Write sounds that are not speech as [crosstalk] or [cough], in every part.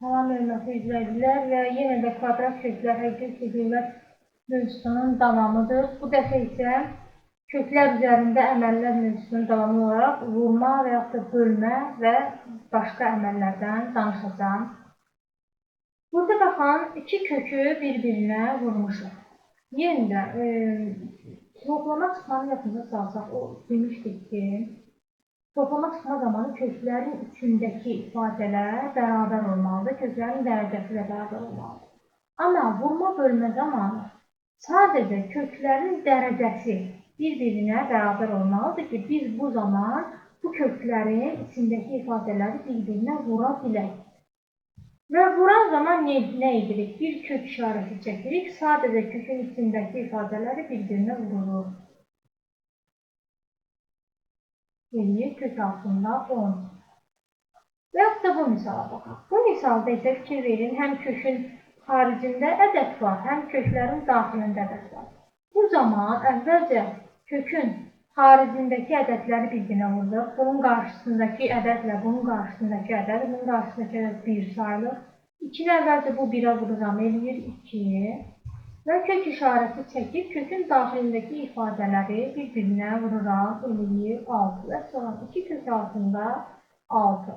Salam hörmətli izləyicilər və yenə də kvadrat köklər həqiqi qiymət mövzusunun davamıdır. Bu dəfə isə köklər üzərində əməllər mövzusunun davamı olaraq vurma və yaxud da bölmə və başqa əməllərdən danışacağım. Burada baxın, iki kökü bir-birinə vurmuşuq. Yenə də e, toplama çıxmanı yadınıza salsaq, o demişdik ki, Toplama çıxma zamanı köklərin içindəki ifadələr bərabər olmalıdır, köklərin dərəcəsi də bərabər olmalıdır. Amma vurma bölmə zamanı sadəcə köklərin dərəcəsi bir-birinə bərabər olmalıdır ki, biz bu zaman bu köklərin içindəki ifadələri bir-birinə vura bilək. Və vuran zaman nə, nə edirik? Bir kök işarəsi çəkirik, sadəcə kökün içindəki ifadələri bir-birinə vururuq. Eləyir kök altında 10. Və yaxud da bu misala baxaq. Bu misalda isə fikir verin, həm kökün xaricində ədəd var, həm köklərin daxilində ədəd var. Bu zaman əvvəlcə kökün xaricindəki ədədləri bir-birinə vururuq. Bunun qarşısındakı ədədlə bunun qarşısındakı ədəd, bunun qarşısındakı ədəd 1 sayılır. 2-ni əvvəlcə bu 1-ə vururam, eləyir 2 və kök işarəsi çəkib kökün daxilindəki ifadələri bir-birinə vuraraq eləyir 6 və sonra 2 kök altında 6.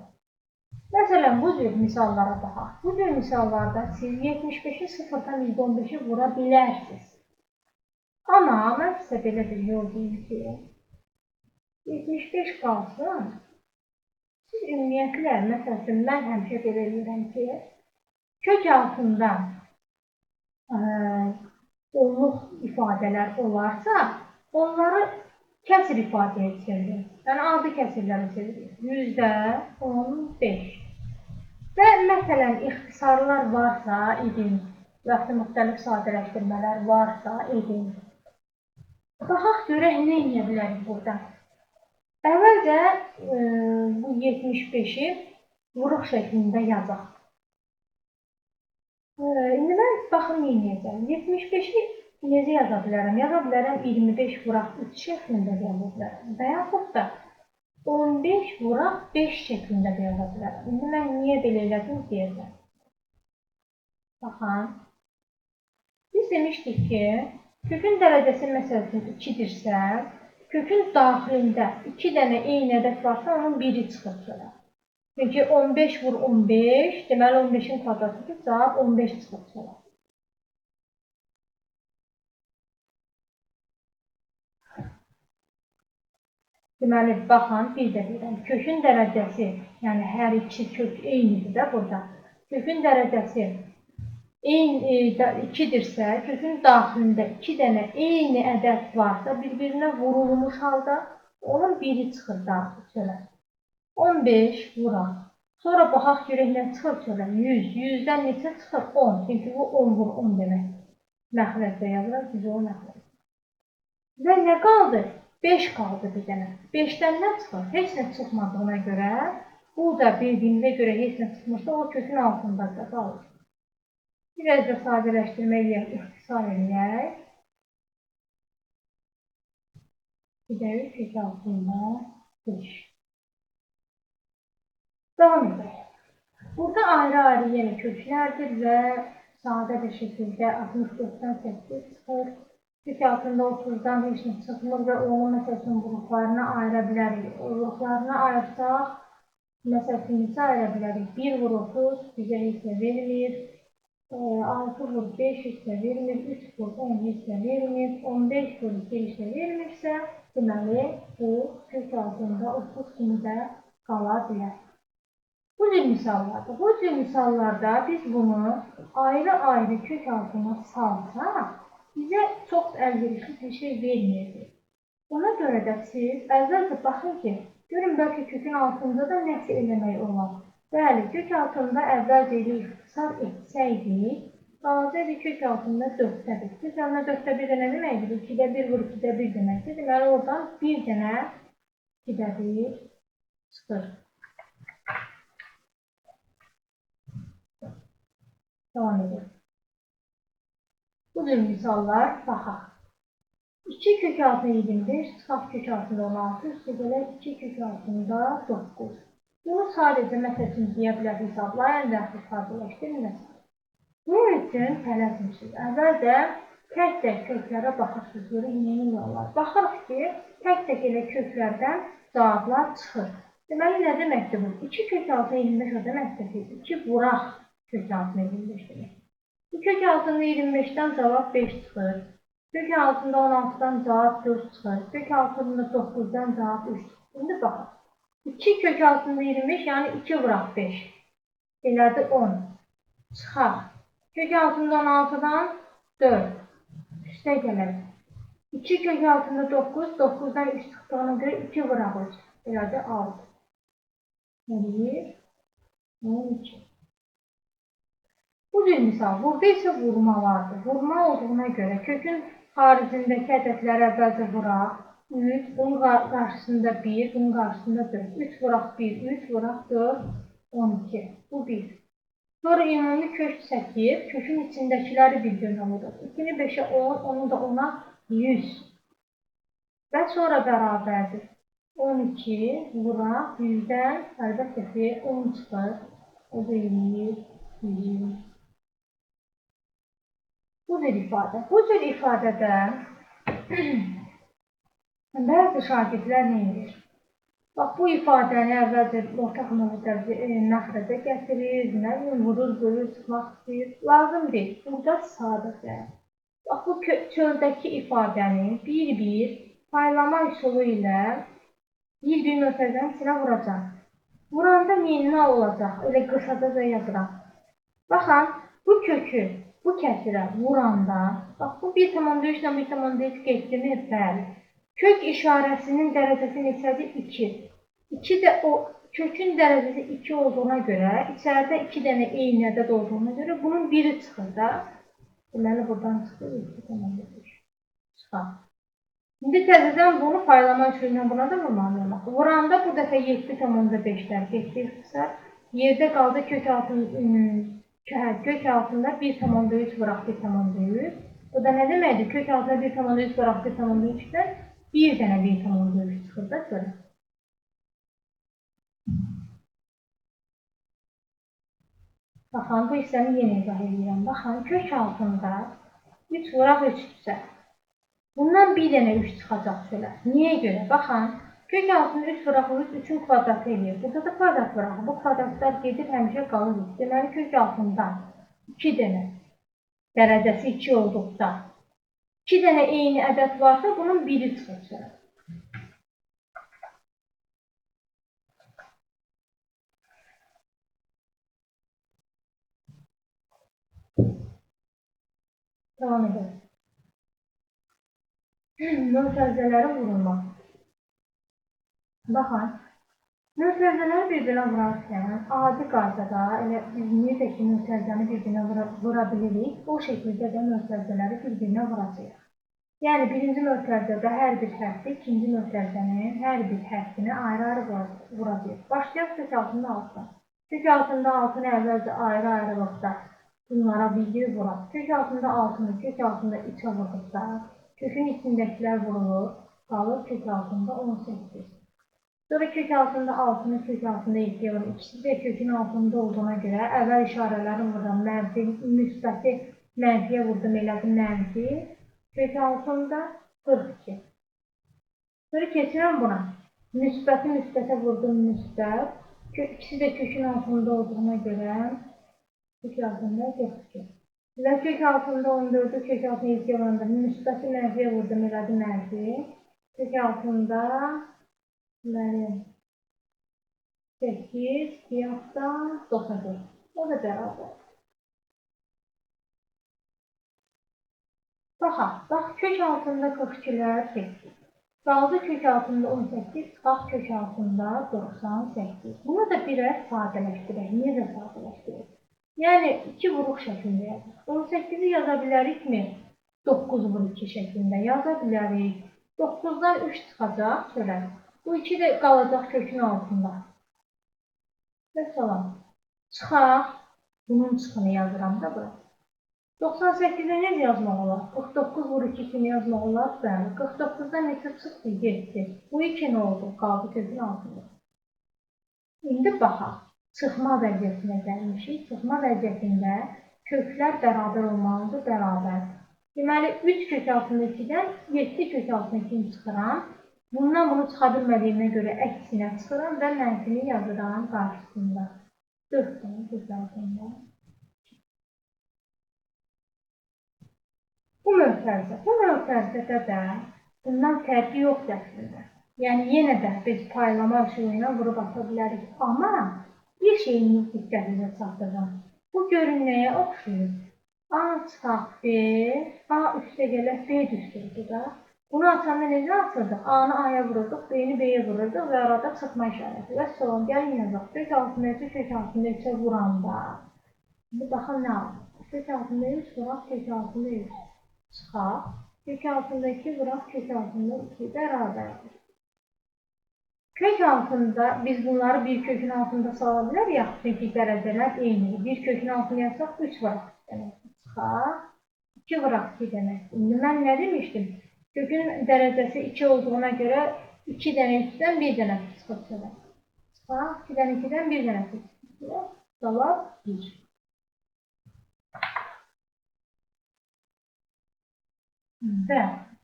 Məsələn, bu cür misallara baxaq. Bu cür misallarda siz 75-i 0-dan 115-i vura bilərsiniz. Amma mən sizə belə bir yol deyim ki, 75 qalsın, siz ümumiyyətlə, məsəl üçün, mən həmişə belə eləyirəm ki, kök altında onluq ifadələr olarsa, onları kəsr ifadəyə çevirir. Yəni adi kəsrlərə çevirir. Yüzdə 15. Və məsələn ixtisarlar varsa, edin, və ya müxtəlif sadələşdirmələr varsa, edin. Baxaq görək nə edə bilərik burada. Əvvəlcə e, bu 75-i vuruq şəklində yazaq. Baxın neyniyəcəm. 75-i necə yaza bilərəm? Yaza bilərəm 25 vuraq 3 şəklində də yaza bilərəm. Və yaxud da 15 vuraq 5 şəklində də yaza bilərəm. İndi mən niyə belə elədim deyəcəm. Baxın. Biz demişdik ki, kökün dərəcəsi məsəl üçün 2-dirsə, kökün daxilində 2 dənə eyni ədəd varsa, onun biri çıxır çölə. Çünki 15 vur 15, deməli 15-in kvadratıdır, cavab 15 çıxıb sonra. Deməli, baxın, bir də deyirəm, kökün dərəcəsi, yəni hər iki kök eynidir də burada. Kökün dərəcəsi eyni 2-dirsə, e, kökün daxilində 2 dənə eyni ədəd varsa, bir-birinə vurulmuş halda onun biri çıxır daxil çölə. 15 vuraq. Sonra baxaq görək nə çıxır çölə. 100. 100-dən neçə çıxır? 10. Çünki bu 10 vur 10 demək. Məxrəcdə yazılır, biz o məxrəc. Və nə qaldı? 5 qaldı bir dənə. 5-dən nə çıxır? Heç nə çıxmadığına görə, bu da bildiyimizə görə heç nə çıxmırsa, o kökün altında da qalır. Biraz da sadələşdirmə eləyək, ixtisar eləyək. Bir də kök altında 5. Devam edək. Burada ayrı-ayrı yenə köklərdir və sadə bir şəkildə 64-dən 8 çıxır. Kök altında 30-dan heç nə çıxmır və onun məsəl üçün qruplarına ayıra bilərik. Qruplarına ayırsaq, məsəl üçün neçə ayıra bilərik? 1 vur 30 bizə nə vermir. 6 vur 5 heç nə vermir. 3 vur 10 heç nə vermir. 15 vur 2 heç nə vermirsə, deməli bu kök altında 30 kimi də qala bilər. Bu cür misallarda, bu cür misallarda biz bunu ayrı-ayrı kök altına salsaq, bizə çox əlverişli bir şey verməyəcək. Ona görə də siz əvvəlcə baxın ki, görün bəlkə kökün altında da nəsə eləmək olar. Bəli, kök altında əvvəlcə ilə ixtisar etsəydik, balaca bir kök altında 4-də 1. Kök altında 4-də 1 nə deməkdir? 2-də 1 vur 2-də 1 deməkdir. Deməli, oradan bir dənə 2-də 1 çıxır. Devam edelim. Bu cür misallar baxaq. 2 kök altında 25, çıxaq kök altında 16, üstə gələk 2 kök altında 9. Bunu sadəcə məsəl üçün deyə bilər hesablayın və yaxud sadələşdirməsin. Bunun üçün tələsmişik. Əvvəlcə tək-tək köklərə baxırsınız, görün yeni olar. Baxırıq ki, tək-tək elə köklərdən cavablar çıxır. Deməli, nə deməkdir bu? 2 kök altı 25 o deməkdir ki, 2 vuraq kök altına 25 demək. Kök altında 25-dən cavab 5 çıxır. Kök altında 16-dan cavab 4 çıxır. Kök altında 9-dan cavab 3 çıxır. İndi baxın. 2 kök altında 25, yəni 2 vuraq 5. Elədi 10. Çıxar. Kök altında 16-dan 4. Üstə gəlir. 2 kök altında 9, 9-dan 3 çıxdığına görə 2 vuraq 3. Elədi 6. Gəlir. 12. Bu bir misal. Burada isə vurma vardır. Vurma olduğuna görə kökün xaricindəki ədədləri əvvəlcə vuraq. 3, bunun qa- qarşısında 1, bunun qarşısında 4. 3 vuraq 1, 3 vuraq 4, 12. Bu 1. Sonra ümumi kök çəkir, kökün içindəkiləri bir-birinə vurur. 2-ni 5-ə 10, onu da 10-a 100. Və sonra bərabərdir. 12 vuraq 100-dən əlbəttə ki 10 çıxır. O da 20, 100. Cür ifadə. Cür ifadədə bəzi şagirdlər nə edir? Bax, bu ifadəni əvvəlcə ortaq növdə e, məxrəcə gətirir, nə bilim, vurur, bölür, çıxmaq istəyir. Lazım deyil. Burada sadəcə. Bax, bu çöldəki ifadəni bir-bir paylama üsulu ilə bir-bir mötəzənin içinə vuracaq. Vuranda minna olacaq. Elə qısaca yazıram. Baxın, bu kökü bu kəsirə vuranda, bax bu 1,3 ilə 1,3 getdimi? Bəli. Kök işarəsinin dərəcəsi neçədir? 2. 2 də o kökün dərəcəsi 2 olduğuna görə, içəridə 2 dənə eyni ədəd olduğuna görə bunun biri çıxır da. Deməli buradan çıxır 2,3. Çıxar. İndi təzədən bunu paylama üsulundan buna da vurmalıyam. Vuranda bu dəfə 7,5-lər getdi. Yerdə qaldı kök altının kök altında 1,3 vuraq 1,3. Bu da nə deməkdir? Kök altında 1,3 vuraq 1,3-dən bir dənə 1,3 çıxır da görə. Baxın, bu hissəni yenə izah edirəm. Baxın, kök altında 3 vuraq 3-dürsə, bundan bir dənə 3 çıxacaq çölə. Niyə görə? Baxın, kök altında 3 vuraq 3, 3-ün kvadratı eləyir. Burada da kvadrat vuraq. Bu kvadratlar gedib həmişə qalır. Deməli, kök altından 2 dənə dərəcəsi 2 olduqda 2 dənə eyni ədəd varsa, bunun biri çıxır çölə. Devam edelim. [clears throat] Mötərizələri vurulma. Baxın, mötərizələri bir-birinə vurarkən adi qaydada elə biz necə ki mötərizəni bir-birinə vura, vura bilirik, o şəkildə də mötərizələri bir-birinə vuracağıq. Yəni birinci mötərizədə hər bir hərfi ikinci mötərizənin hər bir hərfini ayrı-ayrı vura- vuracağıq. Başlayaq kök altında altdan. Kök altında altını əvvəlcə ayrı-ayrılıqda bunlara bir-bir vuraq. Kök altında altını, kök altında 3-ə vurduqda kökün içindəkilər vurulur, qalır kök altında 18. Sonra kök altında altını, kök altında 2-yə vurur. İkisi də kökün altında olduğuna görə əvvəl işarələri vururam. Mənfi, müsbəti mənfiyə vurdum, elədim mənfi. Kök altında 42. Sonra keçirəm buna. Müsbəti müsbətə vurdum, müsbət. İkisi də kökün altında olduğuna görə kök altında 42. Və kök altında 14-ü kök altında 2 vuranda müsbəti mənfiyə vurdum, elədi mənfi. Kök altında deməli 8, qiyasdan 94. O da bərabər. Baxaq, bax kök altında 42-lər 8. Qaldı kök altında 18, bax kök altında 98. Bunu da birər sadələşdirək. Necə sadələşdirək? Yəni 2 vuruq şəklində yazaq. 18-i yaza bilərikmi? 9 vur 2 şəklində yaza bilərik. 9-dan 3 çıxacaq çölə. Bu 2 də qalacaq kökün altında. Və salam. Çıxaq. Bunun çıxını yazıram da bura. 98-i necə yazmaq olar? 49 vur 2 kimi yazmaq olar. Bəli. 49-dan neçə çıxdı? 7. Bu 2 nə oldu? Qaldı kökün altında. İndi baxaq. Çıxma vəziyyətinə gəlmişik. Çıxma vəziyyətində köklər bərabər olmalıdır, bərabər. Deməli 3 kök altında 2-dən 7 kök altında 2-ni çıxıram. Bundan bunu çıxa bilmədiyimə görə əksinə çıxıram və mənfini yazıram qarşısında. 4 dənə altında. Bu mötərizə. Bu mötərizədə də bundan fərqi yoxdur əslində. Yəni yenə də biz paylama üsulu ilə vurub ata bilərik. Amma bir şeyin diqqətinizə çatdırıram. Bu görün nəyə oxşuyur? A çıxaq B, A üstə gələk B düsturdu da. Bunu atanda necə atırdıq? A-nı A-ya vururduq, B-ni B-yə vururduq və arada çıxma işarəti. Və son gəlin yazaq. Kök altında 3, kök altında 3-ə vuranda. İndi baxın nə alır? Kök altında 3, vuraq kök altında 3. Çıxaq. Kök altında 2, vuraq kök altında 2 bərabərdir. Kök altında biz bunları bir kökün altında sala bilər, yaxud çünki dərəcələr eynidir. Bir kökün altında yazsaq 3 vuraq deməkdir. Çıxaq. 2 vuraq 2 deməkdir. İndi mən nə demişdim? Kökün dərəcəsi 2 olduğuna görə 2 dənə 3-dən 1 dənə çıxıb çıxır. Çıxaq. 2-dən 2-dən 1 dənə çıxır. Cavab 1. Və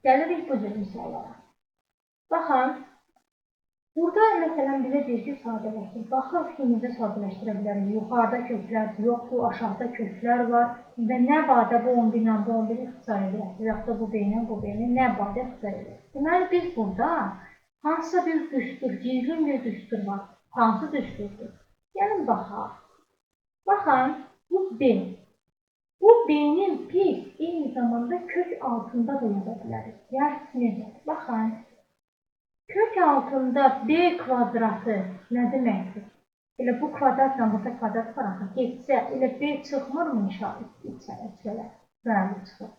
gəlirik bu cür misallara. Baxın, burada məsələn bizə deyir ki, sadələşdir. Baxın, fikrimizi sadələşdirə bilərik. Yuxarıda köklər yoxdur, aşağıda köklər var və nə badə bu 11 ilə bu 11 ixtisar edir. Yaxud da bu B ilə bu B ilə nə badə ixtisar edir. Deməli, biz burada hansısa bir düstur, gizlin bir düstur var. Hansı düsturdur? Gəlin baxaq. Baxın, bu B. Bu B'nin biz eyni zamanda kök altında da yaza bilərik. Yəni necə? Baxın. Kök altında B kvadratı nə deməkdir? Elə bu kvadratla burada kvadrat var axı. Getsə, elə B çıxmırmı işarət içələ? Bəli, çıxır.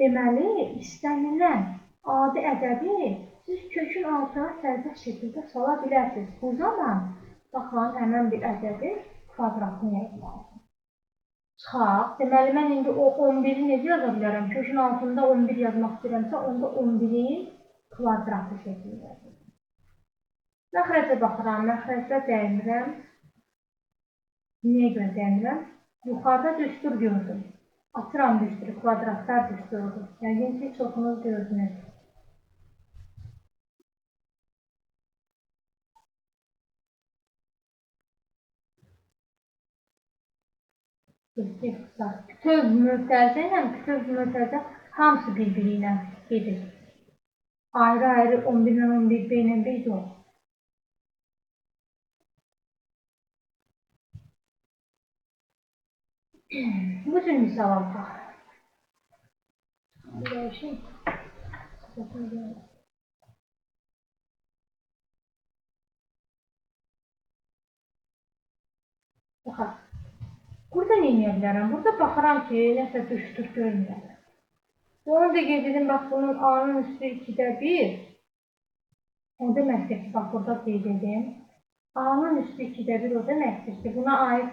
Deməli, istənilən adi ədədi siz kökün altına sərbəst şəkildə sala bilərsiniz. Bu zaman baxın, həmən bir ədədi kvadratını yazmalısınız. Çıxaq. Deməli, mən indi o 11-i necə yaza bilərəm? Kökün altında 11 yazmaq istəyirəmsə, onda 11-in kvadratı şəklində yazıram. Məxrəcə baxıram, məxrəcə dəymirəm. Niyə görə dəymirəm? Yuxarıda düstur gördüm. Atıram düsturu, kvadratlar düsturudur. Yəqin ki, çoxunuz gördünüz. Bütöv mötərizə ilə bütöv mötərizə hamısı bir-biri ilə gedir. Ayrı-ayrı 11 ilə 11 B ilə B yox. Bu cür misal alaq. Dəyişim. Baxaq. Burada nə edə bilərəm? Burada baxıram ki, nəsə düşdür görmürəm. Onu da qeyd edim, bax bunun A-nın üstü 2-də 1. O deməkdir ki, bax burada qeyd edim. A-nın üstü 2-də 1 o deməkdir ki, buna aid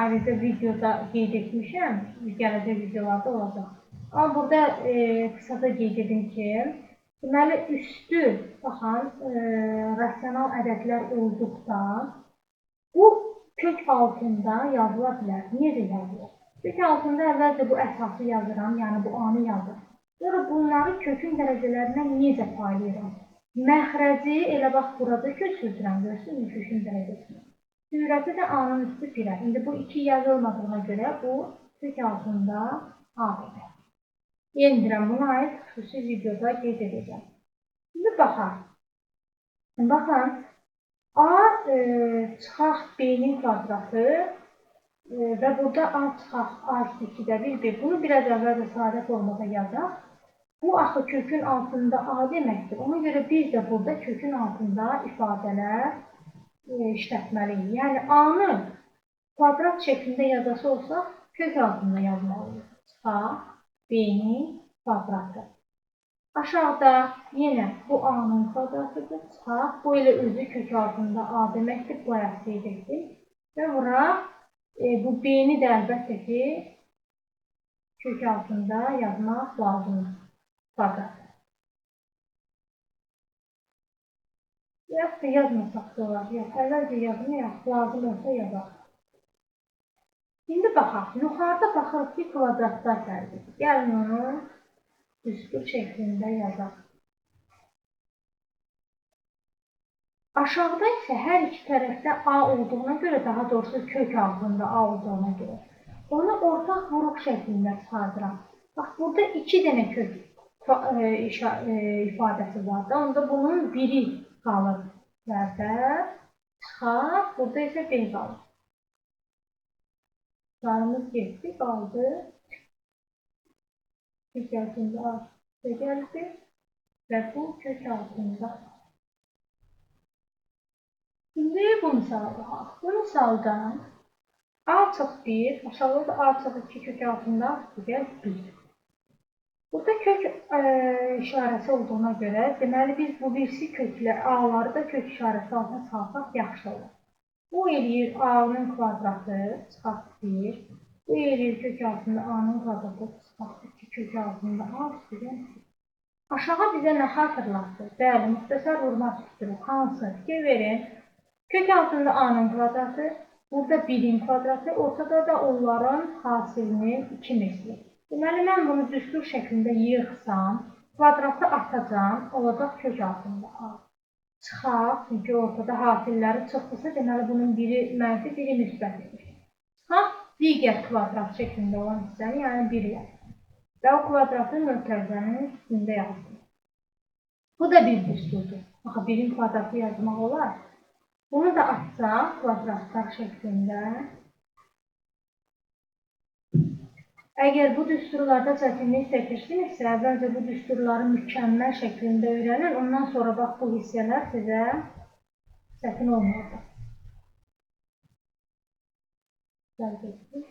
ayrıca videoda qeyd etmişəm. Gələcək videolarda olacaq. Amma burada e, qısaca qeyd edim ki, deməli üstü, baxın, e, rasional ədədlər olduqda bu kök altında yazıla bilər. Necə yazılır? Kök altında əvvəlcə bu əsası yazıram, yəni bu anı yazıram. Sonra bunları kökün dərəcələrinə necə paylayıram? Məxrəci elə bax burada köçürdürəm, görürsünüz kökün dərəcəsini. Sürəti də A-nın üstü 1-ə. İndi bu 2 yazılmadığına görə bu kök altında A-dır. Yendirəm, buna aid xüsusi videoda qeyd edəcəm. Şimdi baxaq. Baxın, A e, çıxaq B-nin kvadratı və burada A çıxaq A üstü 2-də 1 B. Bunu biraz əvvəl də sadə formada yazaq. Bu axı kökün altında A deməkdir. Ona görə biz də burada kökün altında ifadələr e, işlətməliyik. Yəni A-nı kvadrat şəklində yazası olsaq, kök altında yazmalıyıq. Çıxaq B-nin kvadratı. Aşağıda yenə bu A-nın kvadratıdır. Çıxaq. Bu elə özü kök altında A deməkdir. Bu qeyd etdik. Və bura e, bu B-ni də əlbəttə ki kök altında yazmaq lazımdır. Yaxud da yazmasaq da olar. Yox, əvvəlcə yazmayaq, lazım olsa yazaq. İndi baxaq. Yuxarıda baxırıq ki, kvadratlar fərqidir. Gəlin onu düstur şəklində yazaq. Aşağıda isə hər iki tərəfdə A olduğuna görə, daha doğrusu kök altında A olduğuna görə, onu ortaq vuruq şəklində çıxardıram. Bax, burada iki dənə kök e, e, ifadəsi var da, onda bunun biri qalır yərdə, çıxar, burada isə B qalır. Sarımız getdi, qaldı. Kök altında A gəldi və bu kök altında Şimdi bu misala baxaq. Bu misalda A çox 1, aşağıda da A çox 2 kök altında digər 1. Burada kök e, işarəsi olduğuna görə, deməli biz bu birisi köklə A-ları da kök işarəsi altına salsaq yaxşı olur. Bu eləyir A-nın kvadratı, çıxart 1. Bu eləyir kök altında A-nın kvadratı, çıxart 2 kök altında A digər 1. Aşağı bizə nə xatırlatdı? Bəli, müxtəsər vurma tutduru. Hansı? Fikir verin. Kök altında A-nın kvadratı, burada 1-in kvadratı, ortada da onların hasilinin 2 misli. Deməli, mən bunu düstur şəklində yığsam, kvadratı atacam, olacaq kök altında A. Çıxaq, çünki ortada hasilləri çoxdursa, deməli bunun biri mənfi, biri müsbətdir. Çıxaq, digər kvadrat şəklində olan hissəni, yəni 1 ilə. Və o kvadratı mötərizənin üstündə yazdım. Bu da bir düsturdur. Baxa, birin kvadratı yazmaq olar. Bunu da açsaq kvadratlar şəklində. Əgər bu düsturlarda çətinlik çəkirsinizsə, əvvəlcə bu düsturları mükəmməl şəklində öyrənin, ondan sonra bax bu hissələr sizə çətin getdik.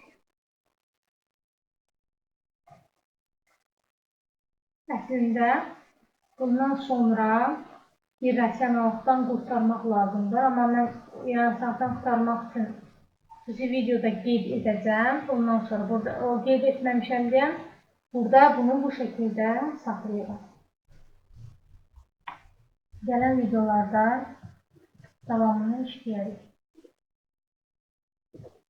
Əslində bundan sonra bir rəssamlıqdan qurtarmaq lazımdır. Amma mən yəni səhvdən qurtarmaq üçün sizi videoda qeyd edəcəm. Ondan sonra burada o qeyd etməmişəm deyə burada bunu bu şəkildə saxlayıram. Gələn videolarda davamını işləyərik.